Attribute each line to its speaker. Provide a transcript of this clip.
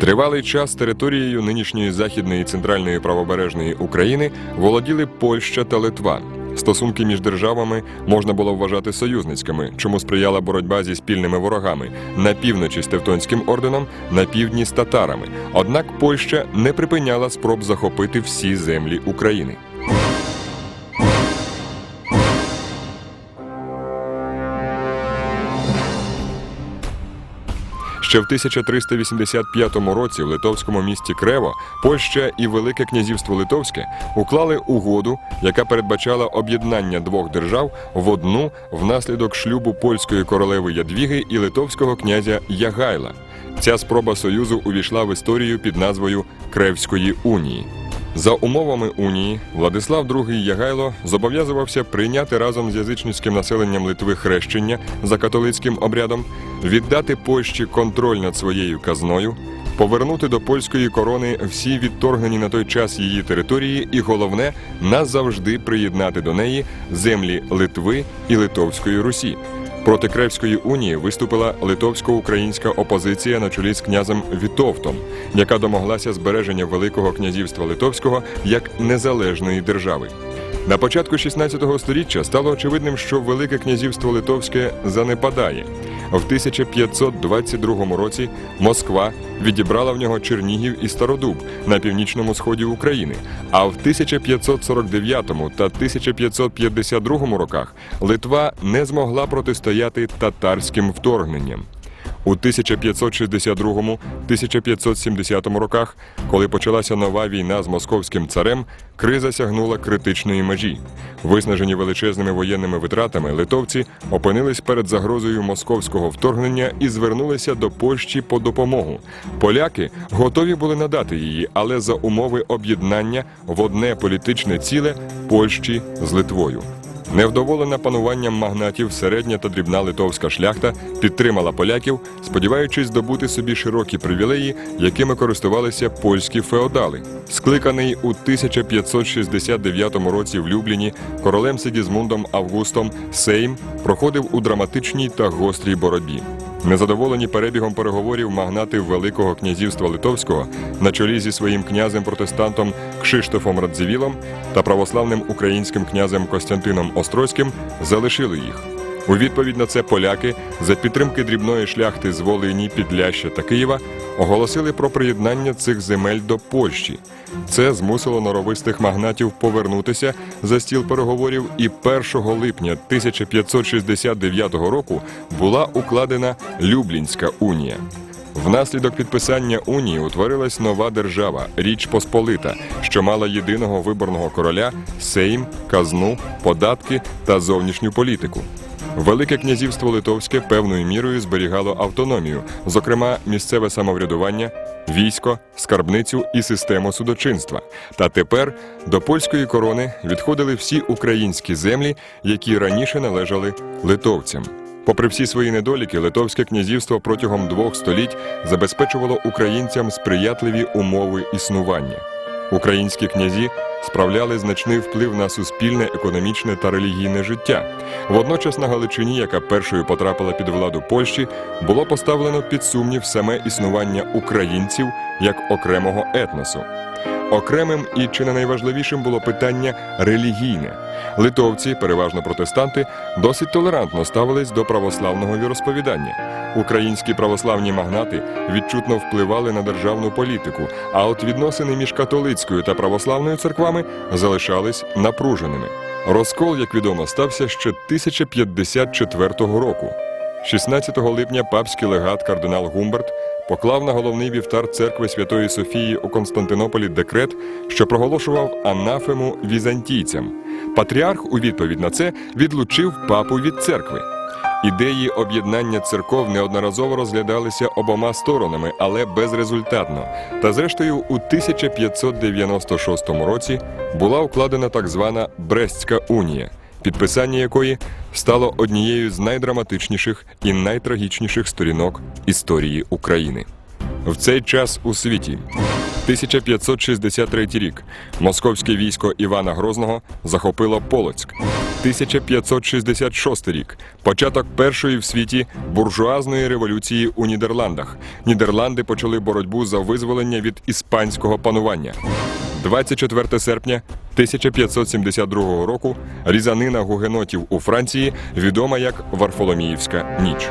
Speaker 1: Тривалий час територією нинішньої західної і центральної правобережної України володіли Польща та Литва. Стосунки між державами можна було вважати союзницькими, чому сприяла боротьба зі спільними ворогами на півночі з Тевтонським орденом, на півдні з татарами. Однак Польща не припиняла спроб захопити всі землі України. Ще в 1385 році в литовському місті Крево Польща і Велике князівство Литовське уклали угоду, яка передбачала об'єднання двох держав в одну внаслідок шлюбу польської королеви Ядвіги і литовського князя Ягайла. Ця спроба союзу увійшла в історію під назвою Кревської унії. За умовами унії Владислав II Ягайло зобов'язувався прийняти разом з язичницьким населенням Литви хрещення за католицьким обрядом, віддати Польщі контроль над своєю казною, повернути до польської корони всі відторгнені на той час її території, і головне назавжди приєднати до неї землі Литви і Литовської Русі. Проти Кревської унії виступила литовсько-українська опозиція на чолі з князем Вітовтом, яка домоглася збереження Великого князівства Литовського як незалежної держави. На початку 16 століття стало очевидним, що Велике князівство Литовське занепадає. В 1522 році Москва відібрала в нього Чернігів і Стародуб на північному сході України. А в 1549 та 1552 роках Литва не змогла протистояти татарським вторгненням. У 1562-1570 роках, коли почалася нова війна з московським царем, криза сягнула критичної межі. Виснажені величезними воєнними витратами, литовці опинились перед загрозою московського вторгнення і звернулися до Польщі по допомогу. Поляки готові були надати її, але за умови об'єднання в одне політичне ціле Польщі з Литвою. Невдоволена пануванням магнатів середня та дрібна литовська шляхта підтримала поляків, сподіваючись здобути собі широкі привілеї, якими користувалися польські феодали. Скликаний у 1569 році в Любліні королем Сидізмундом Августом Сейм проходив у драматичній та гострій боротьбі. Незадоволені перебігом переговорів магнати Великого князівства Литовського на чолі зі своїм князем-протестантом Кшиштофом Радзивілом та православним українським князем Костянтином Острозьким залишили їх. У відповідь на це поляки за підтримки дрібної шляхти з Волині, Підляща та Києва оголосили про приєднання цих земель до Польщі. Це змусило норовистих магнатів повернутися за стіл переговорів, і 1 липня 1569 року була укладена Люблінська унія. Внаслідок підписання унії утворилась нова держава Річ Посполита, що мала єдиного виборного короля, сейм, казну, податки та зовнішню політику. Велике князівство Литовське певною мірою зберігало автономію, зокрема місцеве самоврядування, військо, скарбницю і систему судочинства. Та тепер до польської корони відходили всі українські землі, які раніше належали литовцям. Попри всі свої недоліки, Литовське князівство протягом двох століть забезпечувало українцям сприятливі умови існування. Українські князі справляли значний вплив на суспільне, економічне та релігійне життя. Водночас на Галичині, яка першою потрапила під владу Польщі, було поставлено під сумнів саме існування українців як окремого етносу. Окремим і чи не найважливішим було питання релігійне. Литовці, переважно протестанти, досить толерантно ставились до православного віросповідання. Українські православні магнати відчутно впливали на державну політику, а от відносини між католицькою та православною церквами залишались напруженими. Розкол, як відомо, стався ще 1054 року. 16 липня папський легат кардинал Гумберт поклав на головний вівтар церкви Святої Софії у Константинополі декрет, що проголошував анафему візантійцям. Патріарх у відповідь на це відлучив папу від церкви. Ідеї об'єднання церков неодноразово розглядалися обома сторонами, але безрезультатно. Та зрештою, у 1596 році була укладена так звана Брестська унія, підписання якої стало однією з найдраматичніших і найтрагічніших сторінок історії України. В цей час у світі 1563 рік московське військо Івана Грозного захопило Полоцьк. 1566 рік. Початок першої в світі буржуазної революції у Нідерландах. Нідерланди почали боротьбу за визволення від іспанського панування. 24 серпня 1572 року різанина гугенотів у Франції відома як Варфоломіївська ніч.